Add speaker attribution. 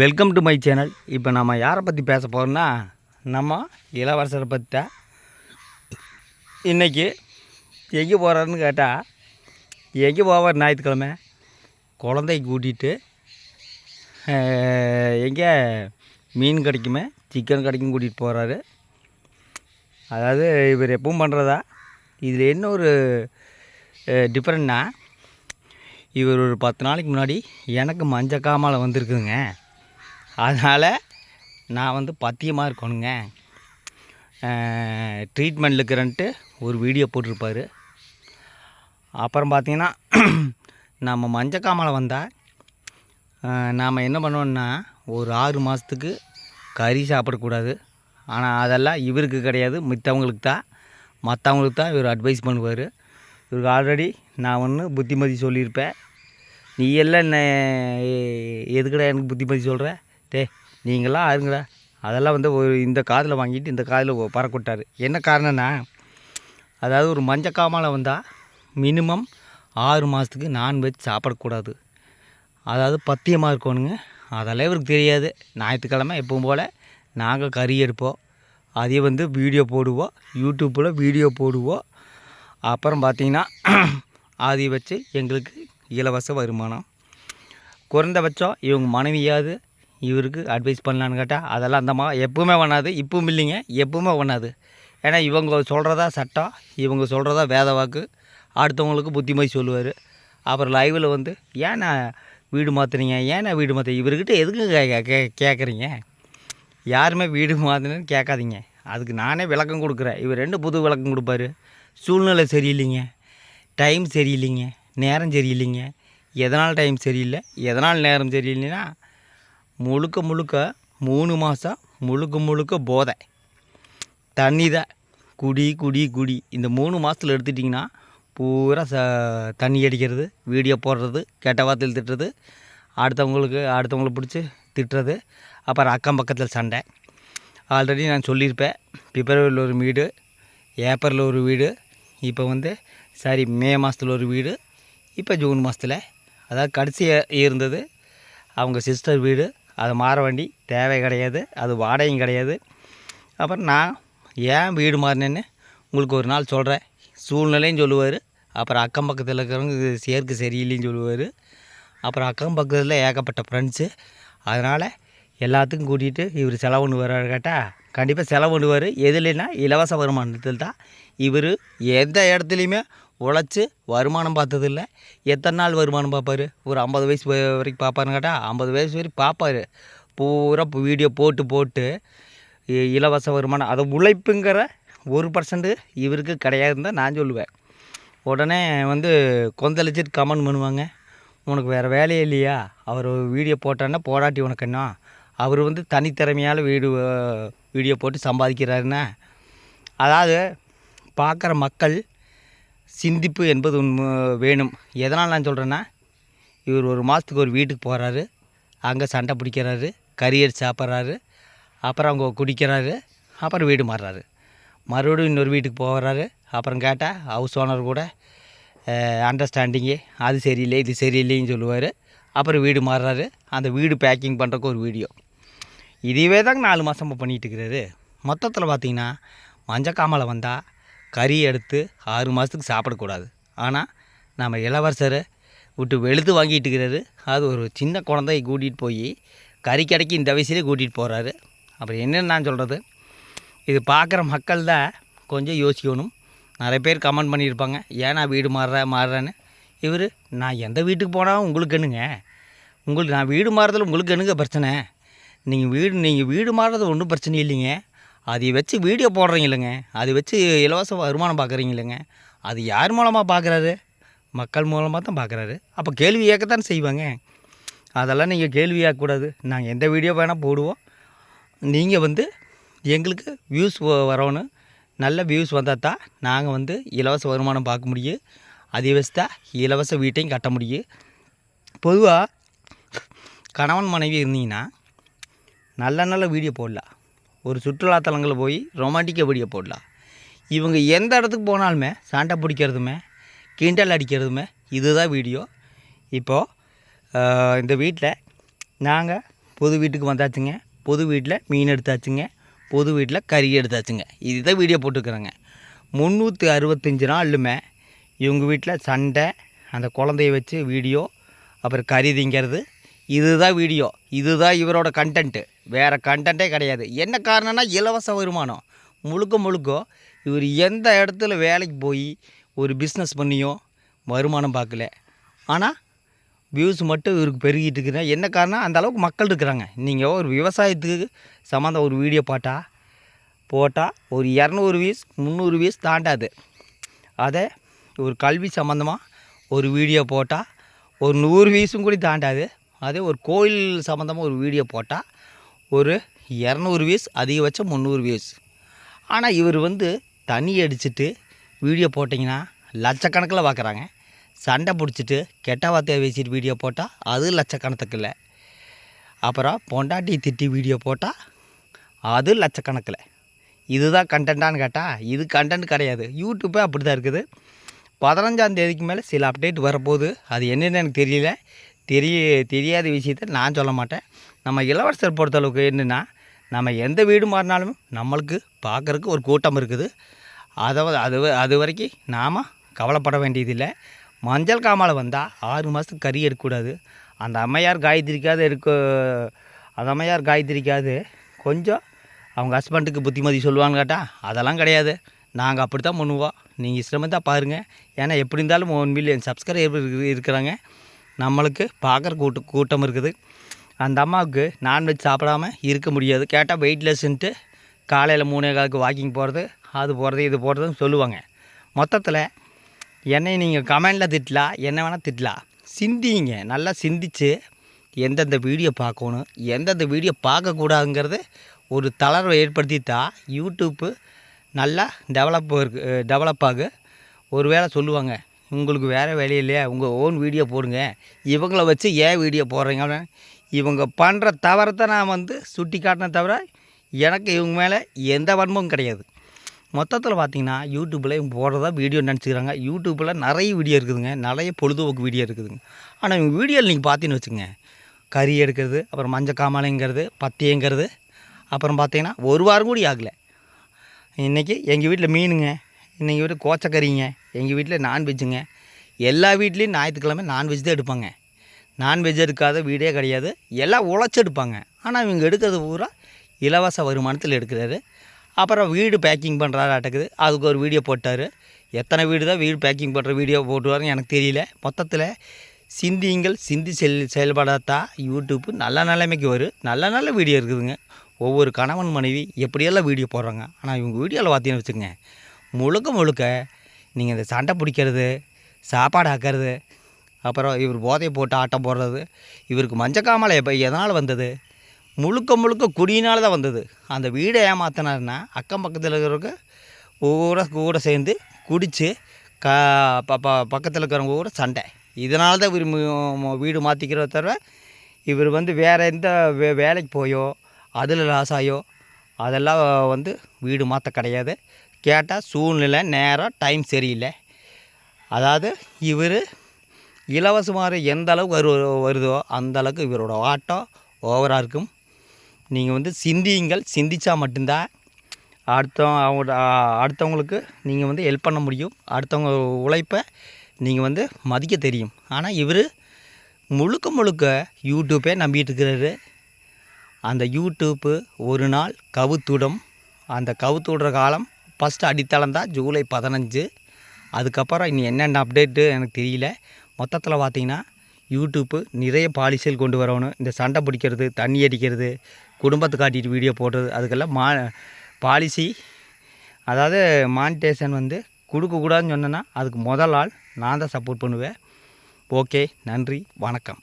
Speaker 1: Welcome to my channel இப்போ நம்ம யாரை பற்றி பேச போகிறோன்னா நம்ம இளவரசரை பற்றி தான் இன்றைக்கி எங்கே போகிறாருன்னு கேட்டால் எங்கே போவார் ஞாயிற்றுக்கிழமை? குழந்தை கூட்டிகிட்டு எங்கே மீன் கிடைக்குமே சிக்கன் கிடைக்கும் கூட்டிகிட்டு போகிறாரு அதாவது இவர் எப்பவும் பண்ணுறதா இதில் என்ன ஒரு டிஃப்ரெண்ட்னா இவர் ஒரு பத்து நாளைக்கு முன்னாடி எனக்கு மஞ்சள் காமாலை வந்திருக்குதுங்க. அதனால் நான் வந்து பத்தியமாக இருக்கணுங்க. ட்ரீட்மெண்ட் இருக்கிறன்ட்டு ஒரு வீடியோ போட்டிருப்பார். அப்புறம் பார்த்தீங்கன்னா நம்ம மஞ்சக்காமலை வந்தால் நாம் என்ன பண்ணோன்னா ஒரு ஆறு மாதத்துக்கு கறி சாப்பிடக்கூடாது. ஆனால் அதெல்லாம் இவருக்கு கிடையாது மித்தவங்களுக்கு தான். மற்றவங்களுக்கு தான் இவர் அட்வைஸ் பண்ணுவார். இவருக்கு ஆல்ரெடி நான் ஒன்று புத்திமதி சொல்லியிருப்பேன். நீ எல்லாம் என்ன எதுக்கடா எனக்கு புத்திமதி சொல்கிற டே நீங்களாம் ஆருங்களா அதெல்லாம் வந்து ஒரு இந்த காதில் வாங்கிட்டு இந்த காதில் பறக்கொட்டார். என்ன காரணம்னா அதாவது ஒரு மஞ்சக்காமலை வந்தால் மினிமம் ஆறு மாதத்துக்கு நான்வெஜ் சாப்பிடக்கூடாது. அதாவது பத்தியமாக இருக்கணுங்க. அதெல்லாம் இவருக்கு தெரியாது. ஞாயிற்றுக்கிழமை எப்பவும் போல் நாங்கள் கறி எடுப்போம். அதே வந்து வீடியோ போடுவோம். யூடியூப்பில் வீடியோ போடுவோம். அப்புறம் பார்த்திங்கன்னா அதை வச்சு எங்களுக்கு இலவச வருமானம். குறைந்தபட்சம் இவங்க மனைவியாவது இவருக்கு அட்வைஸ் பண்ணலான்னு கேட்டால் அதெல்லாம் அந்த எப்பவுமே பண்ணாது. இப்பவும் இல்லைங்க எப்பவுமே பண்ணாது. ஏன்னா இவங்க சொல்கிறதா சட்டம் இவங்க சொல்கிறதா வேத வாக்கு. அடுத்தவங்களுக்கு புத்திமதி சொல்லுவார். அப்புறம் லைவில் வந்து ஏன்னா வீடு மாற்றுறீங்க ஏன்னா வீடு மாற்றுறேன் இவர்கிட்ட எதுக்கு கே கே கேட்குறீங்க யாருமே வீடு மாற்றினு கேட்காதீங்க. அதுக்கு நானே விளக்கம் கொடுக்குறேன். இவர் ரெண்டு புது விளக்கம் கொடுப்பாரு. சூழ்நிலை சரியில்லைங்க. டைம் சரியில்லைங்க. நேரம் சரியில்லைங்க. எதனால் டைம் சரியில்லை? எதனால் நேரம் சரியில்லைன்னா முழுக்க முழுக்க மூணு மாதம் முழுக்க முழுக்க போதை. தண்ணி தான். குடி குடி குடி. இந்த மூணு மாதத்தில் எடுத்துட்டிங்கன்னா பூரா ச தண்ணி அடிக்கிறது வீடியோ போடுறது கெட்ட வார்த்தையில் திட்டுறது அடுத்தவங்களுக்கு அடுத்தவங்களை பிடிச்சி திட்டுறது அப்புறம் அக்கம் பக்கத்தில் சண்டை. ஆல்ரெடி நான் சொல்லியிருப்பேன். பிப்ரவரியில் ஒரு வீடு ஏப்ரலில் ஒரு வீடு இப்போ வந்து சாரி மே மாதத்தில் ஒரு வீடு இப்போ ஜூன் மாதத்தில் அதாவது கடைசியாக இருந்தது அவங்க சிஸ்டர் வீடு அது மாற வேண்டி தேவை கிடையாது அது வாடகையும் கிடையாது. அப்புறம் நான் ஏன் வீடு மாறினேன்னு உங்களுக்கு ஒரு நாள் சொல்கிறேன் சூழ்நிலையும் சொல்லுவார். அப்புறம் அக்கம் பக்கத்தில் இருக்கிறவங்க இது சேர்க்கை சரியில்லைன்னு சொல்லுவார். அப்புறம் அக்கம் பக்கத்தில் ஏகப்பட்ட ஃப்ரெண்ட்ஸு அதனால் எல்லாத்துக்கும் கூட்டிகிட்டு இவர் செலவு பண்ணுவார் கேட்டால் கண்டிப்பாக செலவு பண்ணுவார் எதுலனா இலவச வருமானத்தில் தான் இவர் எந்த இடத்துலையுமே உழைச்சி வருமானம் பார்த்ததில்ல. எத்தனை நாள் வருமானம் பார்ப்பார்? ஒரு ஐம்பது வயசு வரைக்கும் பார்ப்பாருன்னு கேட்டால் ஐம்பது வயசு வரைக்கும் பார்ப்பார். பூரா வீடியோ போட்டு போட்டு இலவச வருமானம். அதை உழைப்புங்கிற ஒரு பர்சன்ட் இவருக்கு கிடையாதுன்னு தான் நான் சொல்லுவேன். உடனே வந்து கொந்தளிச்சிட்டு கமெண்ட் பண்ணுவாங்க. உனக்கு வேறு வேலையே இல்லையா? அவர் வீடியோ போட்டான்னா போராட்டி உனக்கு என்ன? அவர் வந்து தனித்திறமையால் வீடு வீடியோ போட்டு சம்பாதிக்கிறாருன்னா. அதாவது பார்க்குற மக்கள் சிந்திப்பு என்பது வேணும். எதனால் நான் சொல்கிறேன்னா இவர் ஒரு மாதத்துக்கு ஒரு வீட்டுக்கு போகிறாரு அங்கே சண்டை பிடிக்கிறாரு. கரியர் சாப்பிட்றாரு. அப்புறம் அவங்க குடிக்கிறாரு. அப்புறம் வீடு மாறுறாரு. மறுபடியும் இன்னொரு வீட்டுக்கு போகிறாரு அப்புறம் கேட்டால் ஹவுஸ் ஓனர் கூட அண்டர்ஸ்டாண்டிங்கு அது சரியில்லை இது சரியில்லைன்னு சொல்லுவார். அப்புறம் வீடு மாறுறாரு. அந்த வீடு பேக்கிங் பண்ணுறக்கு ஒரு வீடியோ. இதுவே தாங்க நாலு மாதமாக பண்ணிகிட்டு இருக்கிறாரு மொத்தத்தில் பார்த்தீங்கன்னா மஞ்சக்காமலை வந்தால் கறி எடுத்து ஆறு மாதத்துக்கு சாப்பிடக்கூடாது. ஆனால் நம்ம இளவரசரை விட்டு வெளுத்து வாங்கிட்டு இருக்கிறாரு அது ஒரு சின்ன குழந்தைய கூட்டிகிட்டு போய் கறி கடைக்கு இந்த வயசுலேயே கூட்டிகிட்டு போகிறாரு அப்புறம் என்னென்னு நான் சொல்கிறது இது பார்க்குற மக்கள் தான் கொஞ்சம் யோசிக்கணும். நிறைய பேர் கமெண்ட் பண்ணியிருப்பாங்க. ஏன் நான் வீடு மாறுற மாறுறேன்னு? இவர் நான் எந்த வீட்டுக்கு போனாலும் உங்களுக்கு என்னங்க? உங்களுக்கு நான் வீடு மாறுறதில் உங்களுக்கு என்னங்க பிரச்சனை? நீங்கள் வீடு நீங்கள் வீடு மாறுறது ஒன்றும் பிரச்சனை இல்லைங்க. அதை வச்சு வீடியோ போடுறீங்க இல்லைங்க அதை வச்சு இலவச வருமானம் பார்க்குறீங்க இல்லைங்க அது யார் மூலமாக பார்க்குறாரு? மக்கள் மூலமாக தான் பார்க்குறாரு. அப்போ கேள்வி கேட்கத்தான் செய்வாங்க. அதெல்லாம் நீங்கள் கேள்வி கேட்கக்கூடாது நாங்கள் எந்த வீடியோ வேணால் போடுவோம். நீங்கள் வந்து எங்களுக்கு வியூஸ் வரணும். நல்ல வியூஸ் வந்தால் தான் நாங்கள் வந்து இலவச வருமானம் பார்க்க முடியும். அதே வச்சு தான் இலவச வீட்டையும் கட்ட முடியும். பொதுவாக கணவன் மனைவி இருந்தீங்கன்னா நல்ல நல்ல வீடியோ போடலாம். ஒரு சுற்றுலாத்தலங்களில் போய் ரொமான்டிக்காக வீடியோ போடலாம். இவங்க எந்த இடத்துக்கு போனாலுமே சண்டை பிடிக்கிறதுமே கிண்டல் அடிக்கிறதுமே இதுதான் வீடியோ இப்போது இந்த வீட்டில் நாங்கள் புது வீட்டுக்கு வந்தாச்சுங்க. பொது வீட்டில் மீன் எடுத்தாச்சுங்க. பொது வீட்டில் கறி எடுத்தாச்சுங்க. இதுதான் வீடியோ போட்டுக்கிறேங்க முந்நூற்றி அறுபத்தஞ்சு நாளுமே இவங்க வீட்டில் சண்டை அந்த குழந்தைய வச்சு வீடியோ அப்புறம் கறி திங்கிறது இதுதான் வீடியோ இதுதான் இவரோட கண்டென்ட்டு வேறு கண்டென்ட்டே கிடையாது. என்ன காரணம்னா இலவச வருமானம். முழுக்க முழுக்க இவர் எந்த இடத்துல வேலைக்கு போய் ஒரு பிஸ்னஸ் பண்ணியோ வருமானம் பார்க்கல. ஆனால் வியூஸ் மட்டும் இவருக்கு பெருகிட்டு இருக்குன்னா என்ன காரணம் அந்த அளவுக்கு மக்கள் இருக்கிறாங்க. நீங்கள் ஒரு விவசாயத்துக்கு சம்மந்தம் ஒரு வீடியோ பாட்டா போட்டால் ஒரு இரநூறு வியூஸ் முந்நூறு வியூஸ் தாண்டாது. அதே ஒரு கல்வி சம்மந்தமாக ஒரு வீடியோ போட்டால் ஒரு நூறு வியூஸும் கூட தாண்டாது. அதே ஒரு கோயில் சம்மந்தமாக ஒரு வீடியோ போட்டால் ஒரு இரநூறு வியூஸ் அதிகபட்சம் முந்நூறு வியூஸ் ஆனால் இவர் வந்து தண்ணி அடிச்சிட்டு வீடியோ போட்டிங்கன்னா லட்சக்கணக்கில் பார்க்குறாங்க சண்டை பிடிச்சிட்டு கெட்ட வார்த்தையை பேசிட்டு வீடியோ போட்டால் அது லட்சக்கணத்துக்கு இல்லை அப்புறம் பொண்டாட்டி திட்டி வீடியோ போட்டால் அது லட்சக்கணக்கில். இதுதான் கண்டென்ட்டான்னு கேட்டால் இது கண்டென்ட் கிடையாது. யூடியூப்பே அப்படி தான் இருக்குது. பதினஞ்சாம் தேதிக்கு மேலே சில அப்டேட் வரப்போகுது. அது என்னென்னு எனக்கு தெரியல. தெரிய தெரியாத விஷயத்த நான் சொல்ல மாட்டேன். நம்ம இளவரசர் பொறுத்தளவுக்கு என்னென்னா நம்ம எந்த வீடு மாறினாலும் நம்மளுக்கு பார்க்குறக்கு ஒரு கூட்டம் இருக்குது. அதை அது அது வரைக்கும் நாம் கவலைப்பட வேண்டியதில்லை. மஞ்சள் காமாலை வந்தால் ஆறு மாதத்துக்கு கறி எடுக்கக்கூடாது. அந்த அம்மையார் காயத்திரிக்காது எடுக்க அந்த அம்மையார் காயத்திரிக்காது. கொஞ்சம் அவங்க ஹஸ்பண்டுக்கு புத்திமதி சொல்லுவான்னு கேட்டால் அதெல்லாம் கிடையாது. நாங்கள் அப்படி தான் பண்ணுவோம் நீங்கள் இஷ்டமாக பாருங்கள் ஏன்னா எப்படி இருந்தாலும் ஒன் மில்லியன் சப்ஸ்கிரைபர் இருக்கிறாங்க. நம்மளுக்கு பார்க்குற கூட்டம் கூட்டம் இருக்குது. அந்த அம்மாவுக்கு நான்வெஜ் சாப்பிடாம இருக்க முடியாது. கேட்டால் வெயிட்லெஸ்ன்ட்டு காலையில் மூணே காலுக்கு வாக்கிங் போகிறது அது போகிறது இது போகிறதுன்னு சொல்லுவாங்க. மொத்தத்தில் என்னை நீங்கள் கமெண்டில் திட்டலாம் என்ன வேணால் திட்டலாம் சிந்திங்க. நல்லா சிந்திச்சு எந்தெந்த வீடியோ பார்க்கணும் எந்தெந்த வீடியோ பார்க்கக்கூடாதுங்கிறது ஒரு தளர்வை ஏற்படுத்தித்தா யூடியூப்பு நல்லா டெவலப் டெவலப் ஆகு. ஒரு வேளை சொல்லுவாங்க உங்களுக்கு வேறு வேலை இல்லையா? உங்கள் ஓன் வீடியோ போடுங்க. இவங்கள வச்சு ஏன் வீடியோ போடுறீங்க? இவங்க பண்ணுற தவறத்தை நான் வந்து சுட்டி காட்டின தவிர எனக்கு இவங்க மேலே எந்த வன்மமும் கிடையாது. மொத்தத்தில் பார்த்தீங்கன்னா யூடியூப்பில் இவங்க போடுறதா வீடியோ நினச்சிக்கிறாங்க யூடியூப்பில் நிறைய வீடியோ இருக்குதுங்க. நிறைய பொழுதுபோக்கு வீடியோ இருக்குதுங்க. ஆனால் இவங்க வீடியோவில் நீங்கள் பார்த்தீங்கன்னு வச்சுங்க கறி எடுக்கிறது அப்புறம் மஞ்சள் காமாலைங்கிறது பத்தியங்கிறது அப்புறம் பார்த்தீங்கன்னா ஒரு வாரம் கூட ஆகலை. இன்றைக்கி எங்கள் வீட்டில் மீனுங்க இன்றைக்கி வீட்டில் கோச்சக்கறிங்க எங்கள் வீட்டில் நான்வெஜ்ஜுங்க. எல்லா வீட்லேயும் ஞாயிற்றுக்கிழமை நான்வெஜ் தான் எடுப்பாங்க. நான்வெஜ் எடுக்காத வீடே கிடையாது. எல்லாம் உழைச்சி எடுப்பாங்க. ஆனால் இவங்க எடுக்கிறது பூரா இலவச வருமானத்தில் எடுக்கிறாரு. அப்புறம் வீடு பேக்கிங் பண்ணுறாராட்டக்குது அதுக்கு ஒரு வீடியோ போட்டார். எத்தனை வீடு தான் வீடு பேக்கிங் பண்ணுற வீடியோ போட்டுவாருன்னு எனக்கு தெரியல. மொத்தத்தில் சிந்தியுங்கள் சிந்தி செல் செயல்படாதான் யூடியூப்பு நல்ல நிலைமைக்கு வரும் நல்ல நல்ல வீடியோ இருக்குதுங்க. ஒவ்வொரு கணவன் மனைவி எப்படியெல்லாம் வீடியோ போடுறாங்க. ஆனால் இவங்க வீடியோவில் பார்த்தீங்கன்னு வச்சுக்கோங்க. முழுக்க முழுக்க நீங்கள் இந்த சண்டை பிடிக்கிறது சாப்பாடு ஆக்கிறது அப்புறம் இவர் போதை போட்டு ஆட்டம் போடுறது. இவருக்கு மஞ்சக்காமலை எப்போ எதனால் வந்தது? முழுக்க முழுக்க குடியினால் தான் வந்தது. அந்த வீடை ஏமாத்தினாருன்னா அக்கம் பக்கத்தில் இருக்கிறவங்க ஊரை கூட சேர்ந்து குடித்து க ப ப- பக்கத்தில் இருக்கிறவங்க கூட சண்டை. இதனால தான் இவர் வீடு மாற்றிக்கிற தவிர இவர் வந்து வேறு எந்த வே வேலைக்கு போயோ அதில் லாஸ் ஆயோ அதெல்லாம் வந்து வீடு மாற்ற கிடையாது. கேட்டால் சூழ்நிலை நேரம் டைம் சரியில்லை. அதாவது இவர் இலவசமாக எந்த அளவுக்கு வரு வருதோ அந்த அளவுக்கு இவரோட ஆட்டம் ஓவராக இருக்கும். நீங்கள் வந்து சிந்தியுங்கள். சிந்தித்தா மட்டும்தான் அடுத்த அவங்க அடுத்தவங்களுக்கு நீங்கள் வந்து ஹெல்ப் பண்ண முடியும். அடுத்தவங்க உழைப்பை நீங்கள் வந்து மதிக்க தெரியும். ஆனால் இவர் முழுக்க முழுக்க யூடியூப்பே நம்பிட்டு இருக்கிறாரு அந்த யூடியூப்பு ஒரு நாள் கவுத்துடும். அந்த கவுத்துடுற காலம் ஃபஸ்ட்டு அடித்தளம் தான் ஜூலை பதினஞ்சு. அதுக்கப்புறம் இனி என்னென்ன அப்டேட்டு எனக்கு தெரியல. மொத்தத்தில் பார்த்தீங்கன்னா யூடியூப்பு நிறைய பாலிசிகள் கொண்டு வரணும். இந்த சண்டை பிடிக்கிறது தண்ணி அடிக்கிறது குடும்பத்தை காட்டிட்டு வீடியோ போடுறது அதுக்கெல்லாம் மா பாலிசி அதாவது மானிட்டேஷன் வந்து கொடுக்கக்கூடாதுன்னு சொன்னேன்னா அதுக்கு முதல் ஆள் நான் தான் சப்போர்ட் பண்ணுவேன். ஓகே நன்றி வணக்கம்.